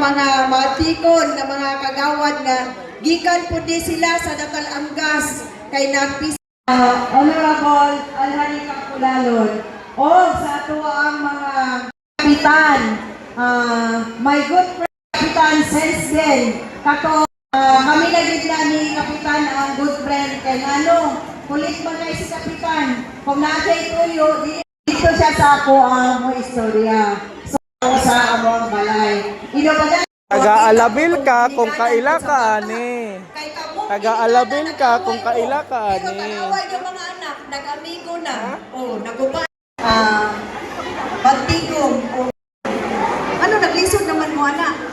mga matikon nga mga kagawad nga gikan po di sila sa Datal Amgas kay napis uh, Honorable Alhari Kapulalon o sa ato ang mga kapitan uh, my good friend Kapitan Sensden kato Ah, kami na gid na ni Kapitan ang good friend kay ano, kulit ba kay si Kapitan. Kung nasa ituyo, di- dito siya sa ako ang mo istorya. So, Taga-alabil ka kung kaila ka, ani. Taga-alabil ka kung kaila ka, ani. nag-away yung mga anak, nag-amigo na. Oh, naguba. Ah, bantigong. Oh. Ano, naglisod naman mo, anak?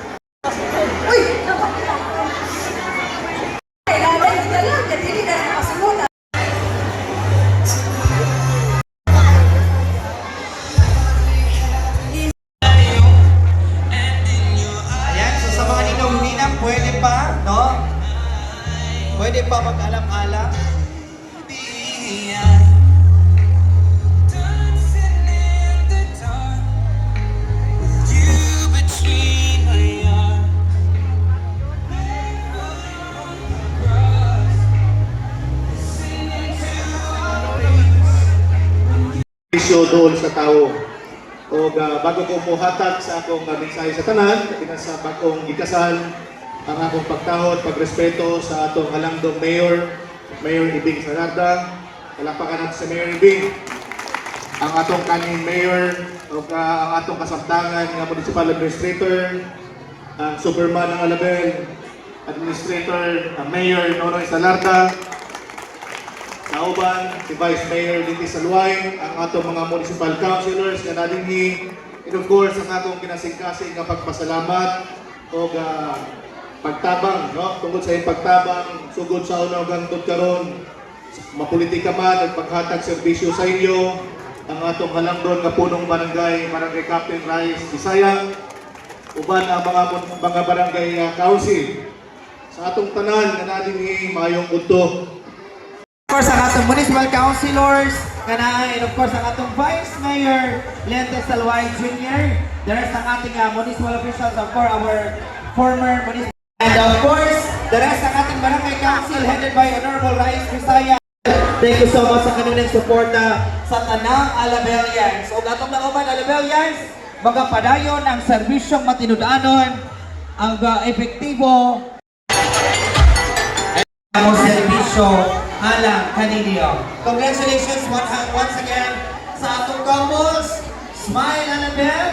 Ninong-ninang, pwede pa, no? Pwede pa mag-alam-alam. isyo doon sa tao. O uh, bago ko muhatag sa akong mensahe sa tanan, katina sa bagong gikasan, ang akong pagtahod, pagrespeto sa atong halangdong mayor, Mayor Ibing Sanarda. Palakpakan natin sa Mayor Ibing. Ang atong kaning mayor, o ang atong kasamtangan nga municipal administrator, ang superman ng Alabel, administrator, ang mayor Nonoy Salarda, Nauban, si Vice Mayor Liti Salway, ang atong mga municipal councilors nga nadinhi, and of course, ang atong kinasingkasing nga pagpasalamat o uh, pagtabang, no? tungkol sa pagtabang, sugod sa unang gantod karon mapolitika man at paghatag serbisyo sa inyo, ang atong halangdon nga punong barangay, barangay Captain Rice, Bisaya, uban ang mga mga barangay uh, council. Sa atong tanan nga nadinhi mayong udto Of course, ang atong municipal councilors, kanaan, and of course, ang atong Vice Mayor, Lente Salway Jr., the rest ng ating uh, municipal officials, of course, our former municipal, and of course, the rest ng ating barangay council headed by Honorable Raiz Visaya. Thank you so much sa kanilang suporta sa Tanang Alabelians. O gatong na uman Alabelians, magapadayon ang serbisyong matinudanon, ang uh, epektibo ang serbisyo alang kaninyo. Congratulations once, once again sa atong couples. Smile, Annabelle!